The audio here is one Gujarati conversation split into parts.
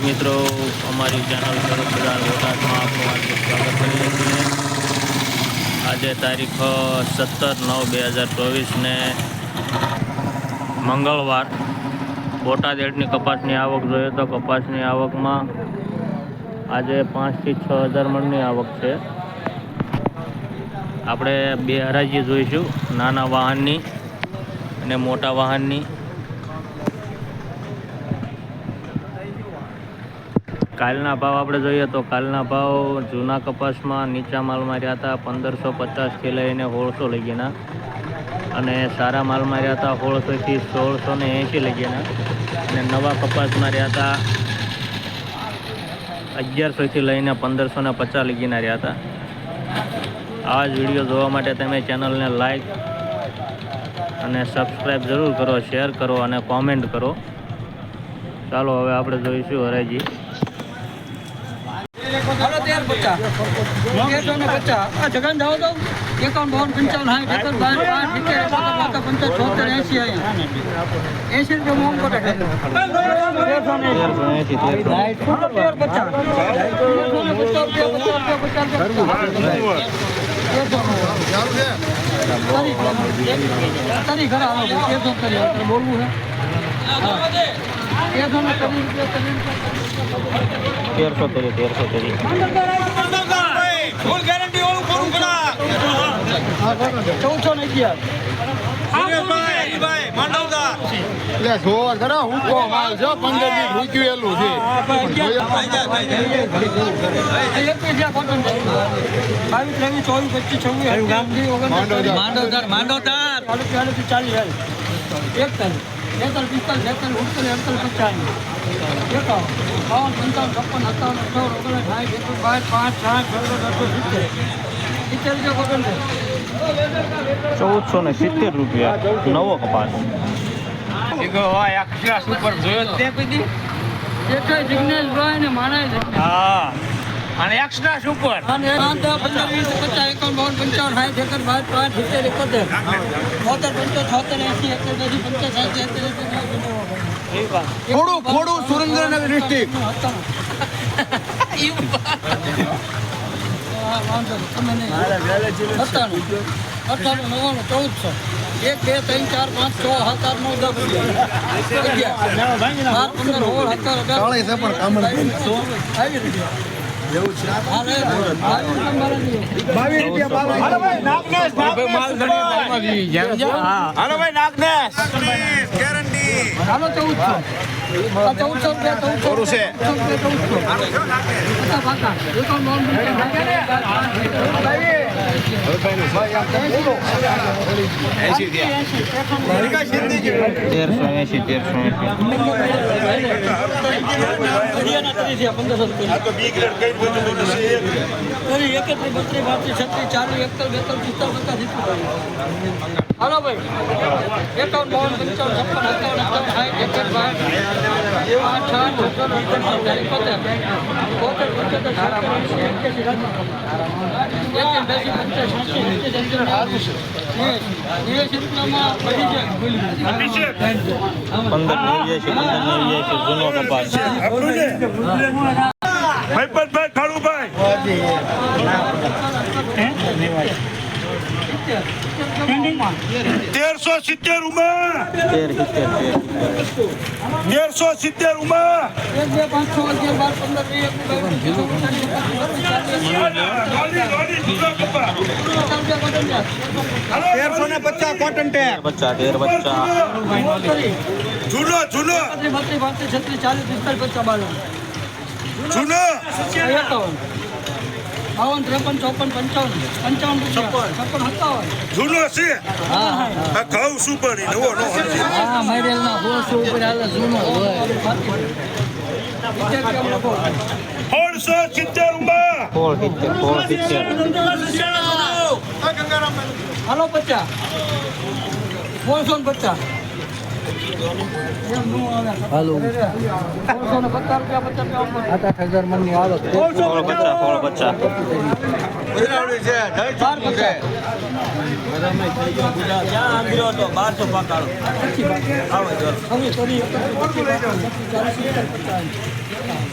મિત્રો, અમારી ચેનલ ખેડૂત બજાર બોટાદમાં આપનું હાર્દિક સ્વાગત કરીએ છીએ. આજે તારીખ સત્તર નવ બે હજાર ચોવીસને મંગળવાર. બોટાદ એડની કપાસની આવક જોઈએ તો કપાસની આવકમાં આજે પાંચથી છ હજાર મણની આવક છે. આપણે બે હરાજી જોઈશું, નાના વાહનની અને મોટા વાહનની. કાલના ભાવ આપણે જોઈએ તો કાલના ભાવ જૂના કપાસમાં નીચા માલમાં રહ્યા હતા પંદરસો પચાસથી લઈને સોળસો લગીના અને સારા માલમાં રહ્યા હતા સોળસોથી સોળસો ને એંશી લગીના અને નવા કપાસમાં રહ્યા હતા અગિયારસોથી લઈને પંદરસો ને પચાસ લગીના રહ્યા હતા. આ જ વીડિયો જોવા માટે તમે ચેનલને લાઈક અને સબસ્ક્રાઈબ જરૂર કરો, શેર કરો અને કોમેન્ટ કરો. ચાલો, હવે આપણે જોઈશું હરાજી. હાલો તેર પચાસ તેરસો ને પચાસ આ જગન જાઓ તો એકાવન બાવન પંચાવન સાઠ એકર બાર પાંચ સિત્તેર પંચાવન છોતેર એસી અહીંયા એસી રૂપિયા મોમ કોટે તેરસો ને તેરસો હાલો તેર પચાસ તેરસો ને પચાસ રૂપિયા પચાસ રૂપિયા પચાસ રૂપિયા ઘરે આવો તેરસો કરી બોલવું છે તેરસો તેરી તેરસો તેરી ચૌદસો ને અગિયાર એટલે જોર કરો હુકો માલ છે પંદર દી ભૂક્યું છે બાવીસ ત્રેવીસ ચોવીસ પચીસ છવ્વીસ માંડવદર. માંડવદર માંડવદર ચાલુ હાલ એકતાલીસ બેતાલીસ પિસ્તાલીસ છેતાલીસ ઉડતાલીસ અડતાલીસ પચાસ એકાવન બાવન પંચાવન છપ્પન સત્તાવન અઠાવન ઓગણીસ સાઠ એકસો બાર પાંચ સાઠ છસો અઠસો સિત્તેર. સિત્તેર રૂપિયા કોટન છે ચૌદસો ને સિત્તેર રૂપિયા. નવો કપાસ. માણાય અને એક્સ્ટ્રા સુપર અને પંદર વીસ પચાસ એકાવન બાવન પંચાવન સાઠ એકર બાર પાંચ સિત્તેર એકોતેર બોતેર પંચોતેર છોતેર એસી એકર બેસી પંચાસ સાઠ એસી થોડું થોડું સુરેન્દ્રનગર ડિસ્ટ્રિક્ટ ચૌદસો એક બે ત્રણ ચાર પાંચ છ સાત આઠ નવ દસ અગિયાર બાર પંદર સોળ સત્તર અઢાર ચાલે છે રૂપિયા બાવીસ છે. હાલો ભાઈ નાગનેશ હાલો હાલો ચૌદસો. ચૌદસો રૂપિયા ચૌદસો છે. ચૌદસો રૂપિયા ચૌદસો. તેરસો એંશી તેરસો હાલો ભાઈ એકાવન બાવન પંચાવન છપ્પન સત્તાવન અઠાવન સાઠ એકસઠ બાર પાંચ સાત સત્તર એક્યાસી બેસી પંચાસ એંશી નેવ્યાસી રૂપિયામાં પડી જાય પંદર નેવ્યાસી પંદર નેવ્યાસી જૂનો કપાસ ખાડુભાઈ. તેરસો સિત્તેર ઉમા તેર તેરસો સિત્તેર ઉમા તેરસો ને પચાસ કોટન ટેક બચ્ચા તેર બચ્ચા જૂનો જૂનો બત્રીસ પાંત્રીસ છત્રીસ ચાલીસ પિસ્તાલીસ પચાસ બાર જૂનો બાવન ત્રેપન ચોપન પંચાવન. પંચાવન છપ્પન છપ્પન સત્તાવન. જૂનો છે? હા આ ઘઉં શું પણ નવો નો હા હા મરેલના હોસો ઉપર હાલે જૂનો હોય. સોળસો સિત્તેર ઉમા સોળ સિત્તેર સોળ સિત્તેર. હાલો પચાસ. સોળસો ને પચાસ. હાલો. આઠ આઠ હજાર મણની આવક બાર પચાસ બારસો પકાડો હવે કરી ચાલીસ સિત્તેર પચાસ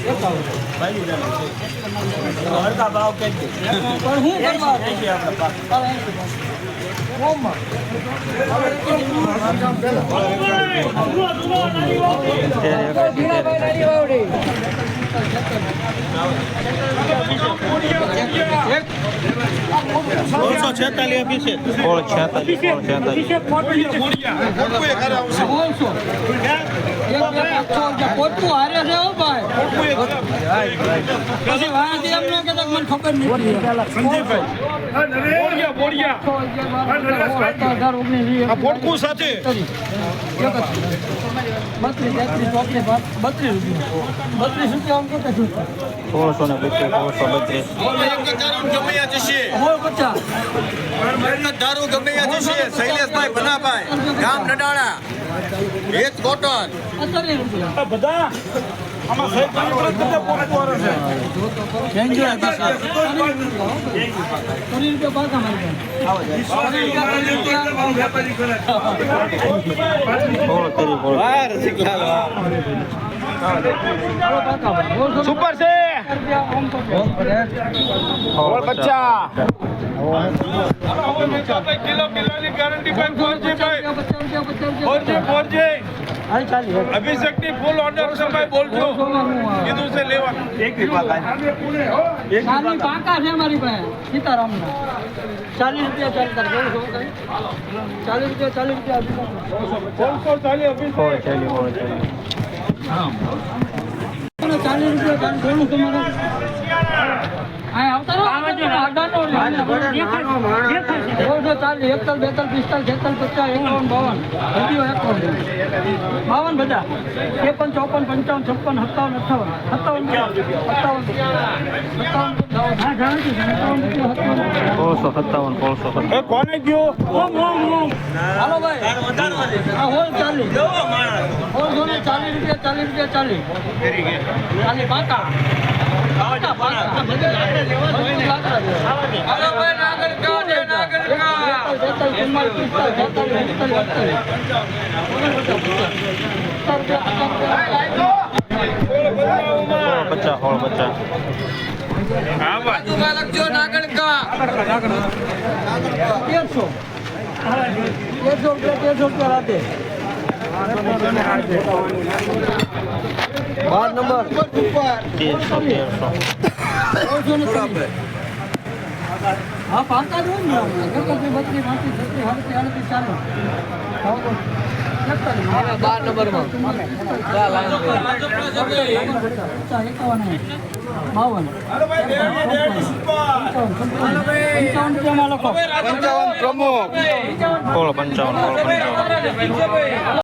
એકાવન પણ હું ઓમમાં સોળ છેતાલીસ સોળ છેતાલીસ બોલશો એક બે પાંચ છ અગિયાર પોતું હારે છે પછી વાંચી એમ ન કહેતા કે મને ખબર નથી બોડિયા બોડિયા છ અગિયાર બાર અઢાર અઢાર ઓગણીસ વીસ આ ફોટકું સાથે બત્રીસ તેત્રીસ ચોત્રીસ રૂપિયા બત્રીસ રૂપિયા આમ કેટલા છું સોળસો ને પચીસ સોળસો બત્રીસ. દારૂ ગમે જશે. શૈલેષભાઈ ભનાભાઈ ગામ નડાણા કોટન બધા આમાં સાહેબ રૂપિયા સુપર છે. સોળ પચાસ કિલો કિલોની ગેરંટી ભાઈ ફોરજી ભાઈ ફોરજી ફોરજી અભિષેકની ફૂલ ઓર્ડર છે ભાઈ બોલજો કીધું છે લેવા નાની પાકા છે મારી પાસે સીતારામ ચાલીસ રૂપિયા ચાલ શું કઈ? ચાલીસ રૂપિયા ચાલીસ રૂપિયા ચાલીસ રૂપિયા ચાલ તમારે. બાવન. બધી. ત્રેપન ચોપન પંચાવન છપ્પન સત્તાવન અઠાવન સત્તાવન સત્તાવન સત્તાવન સત્તાવન રૂપિયા સત્તાવન. કોને ગયો? હાલો ભાઈ. આ હોલ ચાલીસ. રૂપિયા ચાલીસ રૂપિયા ચાલીસ. ચાલીસ પાકા. અડતાલીસ સોળ પચાસ સોળ પચાસ. તેરસો તેરસો રૂપિયા તેરસો રૂપિયા રાતે બાર નંબર. તેરસો તેરસો. હા પાકા જ હોય ને બત્રીસ પાંત્રીસ છત્રીસ સાડત્રીસ આડત્રીસ ચાલીસ બાર નંબરમાં. બાવન. પંચાવન પ્રમુખ પંચાવન પંચાવન.